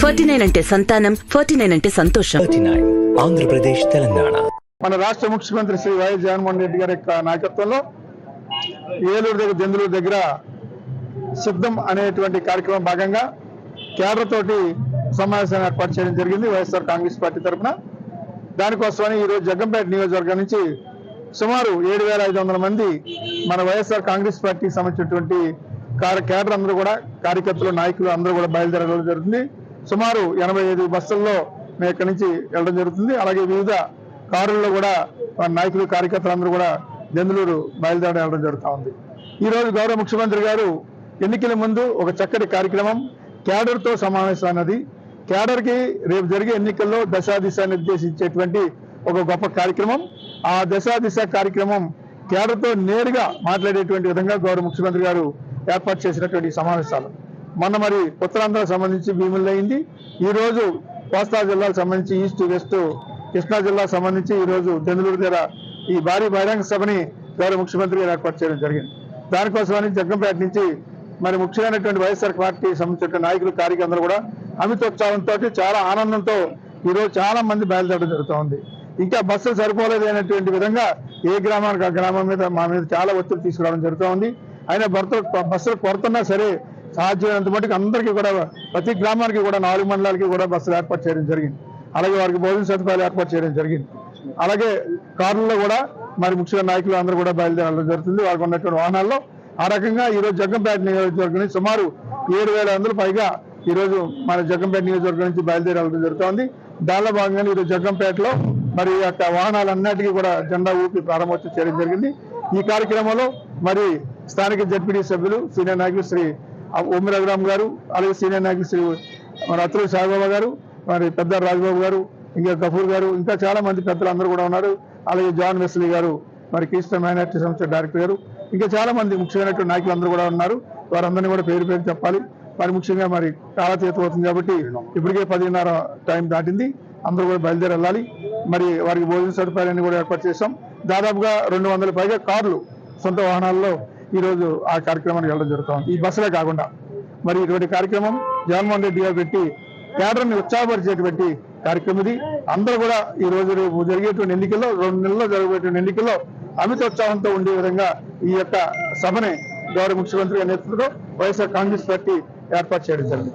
Forty nine అంటే సంతానం forty nine అంటే సంతోషం. ఆంధ్రప్రదేశ్ తెలంగాణ. మన రాష్ట్ర ముఖ్యమంత్రి శ్రీ వైఎస్ జగన్మోహన్ రెడ్డి గారి యొక్క నాయకత్వంలో ఏలూరు దగ్గర దెందులూరు దగ్గర సిద్ధం అనేటువంటి కార్యక్రమం భాగంగా కేడర్ తోటి సమావేశాన్ని ఏర్పాటు చేయడం జరిగింది వైఎస్ఆర్ కాంగ్రెస్ పార్టీ తరఫున దానికోసమని ఈరోజు జగ్గంపేట నియోజకవర్గం నుంచి సుమారు ఏడు వేల ఐదు వందల మంది మన వైఎస్ఆర్ కాంగ్రెస్ పార్టీకి సంబంధించినటువంటి కార్- కేడర్ అందరూ కూడా కార్యకర్తలు నాయకులు అందరూ కూడా బయలుదేరడం జరుగుతుంది. సుమారు ఎనభై ఐదు బస్సుల్లో మేము ఇక్కడి నుంచి వెళ్ళడం జరుగుతుంది. అలాగే వివిధ కారుల్లో కూడా నాయకులు కార్యకర్తలు అందరూ కూడా దెందులూరు బయలుదేరడం వెళ్ళడం జరుగుతూ ఉంది. ఈ రోజు గౌరవ ముఖ్యమంత్రి గారు ఎన్నికల ముందు ఒక చక్కటి కార్యక్రమం క్యాడర్తో సమావేశం అన్నది. క్యాడర్కి రేపు జరిగే ఎన్నికల్లో దశాదిశ నిర్దేశించేటువంటి ఒక గొప్ప కార్యక్రమం. ఆ దశాదిశ కార్యక్రమం క్యాడర్తో నేరుగా మాట్లాడేటువంటి విధంగా గౌరవ ముఖ్యమంత్రి గారు ఏర్పాటు చేసినటువంటి సమావేశాలు. మొన్న మరి ఉత్తరాంధ్రకు సంబంధించి భీములు అయింది. ఈ రోజు కోస్తా జిల్లాకు సంబంధించి ఈస్ట్ వెస్ట్ కృష్ణా జిల్లాకు సంబంధించి ఈ రోజు దెందులూరు దగ్గర ఈ భారీ బహిరంగ సభని గౌరవ ముఖ్యమంత్రి గారు ఏర్పాటు చేయడం జరిగింది. దానికోసమని జగ్గంపేట నుంచి మరి ముఖ్యమైనటువంటి వైఎస్ఆర్ పార్టీ సంబంధించిన నాయకులు కార్యకర్తలు కూడా అమితోత్సాహంతో చాలా ఆనందంతో ఈ రోజు చాలా మంది బయలుదేరడం జరుగుతూ ఉంది ఇంకా బస్సులు సరిపోలేదు అనేటువంటి విధంగా ఏ గ్రామానికి ఆ గ్రామం మీద మా మీద చాలా ఒత్తిడి తీసుకురావడం జరుగుతూ ఉంది అయినా భర్త బస్సులు కొడుతున్నా సరే సాధ్యమైనంత మటుకు అందరికీ కూడా ప్రతి గ్రామానికి కూడా నాలుగు మండలాలకి కూడా బస్సులు ఏర్పాటు చేయడం జరిగింది. అలాగే వారికి భోజన సదుపాయాలు ఏర్పాటు చేయడం జరిగింది. అలాగే కార్లలో కూడా మరి ముఖ్యంగా నాయకులు అందరూ కూడా బయలుదేరడం జరుగుతుంది. వారికి ఉన్నటువంటి వాహనాల్లో ఆ రకంగా ఈరోజు జగ్గంపేట నియోజకవర్గం నుంచి సుమారు ఏడు వేల వందలు పైగా ఈరోజు మన జగ్గంపేట నియోజకవర్గం నుంచి బయలుదేరడం జరుగుతోంది. దానిలో భాగంగా ఈ రోజు జగ్గంపేటలో మరి ఈ యొక్క వాహనాలన్నిటికీ కూడా జెండా ఊపి ప్రారంభోత్సవం చేయడం జరిగింది. ఈ కార్యక్రమంలో మరి స్థానిక జడ్పీడీ సభ్యులు సీనియర్ నాయకులు శ్రీ ఓమి రఘురామ్ గారు అలాగే సీనియర్ నాయకులు శ్రీ మరి అతులు సాయిబాబా గారు మరి పెద్ద రాజబాబు గారు ఇంకా గఫూర్ గారు ఇంకా చాలా మంది పెద్దలు అందరూ కూడా ఉన్నారు. అలాగే జాన్ వెస్లీ గారు మరి క్రిస్టియన్ మైనార్టీ సంస్థ డైరెక్టర్ గారు ఇంకా చాలా మంది ముఖ్యమైనటువంటి నాయకులు అందరూ కూడా ఉన్నారు. వారందరినీ కూడా పేరు పేరు చెప్పాలి. మరి ముఖ్యంగా మరి కాలతీత అవుతుంది కాబట్టి ఇప్పటికే పదిన్నర టైం దాటింది. అందరూ కూడా బయలుదేరి వెళ్ళాలి. మరి వారికి భోజన సదుపాయాలన్నీ కూడా ఏర్పాటు చేశాం. దాదాపుగా రెండు వందల పైగా కార్లు సొంత వాహనాల్లో ఈ రోజు ఆ కార్యక్రమానికి వెళ్ళడం జరుగుతుంది ఈ బస్సులే కాకుండా మరి ఇటువంటి కార్యక్రమం జగన్మోహన్ రెడ్డి గారు పెట్టి కేడర్ని ఉత్సాహపరిచేటువంటి కార్యక్రమం ఇది. అందరూ కూడా ఈ రోజు రేపు జరిగేటువంటి ఎన్నికల్లో రెండు నెలల్లో జరగబోయేటువంటి ఎన్నికల్లో అమిత ఉత్సాహంతో ఉండే విధంగా ఈ యొక్క సభని గౌరవ ముఖ్యమంత్రి నేతృత్వంలో వైఎస్ఆర్ కాంగ్రెస్ పార్టీ ఏర్పాటు చేయడం జరిగింది.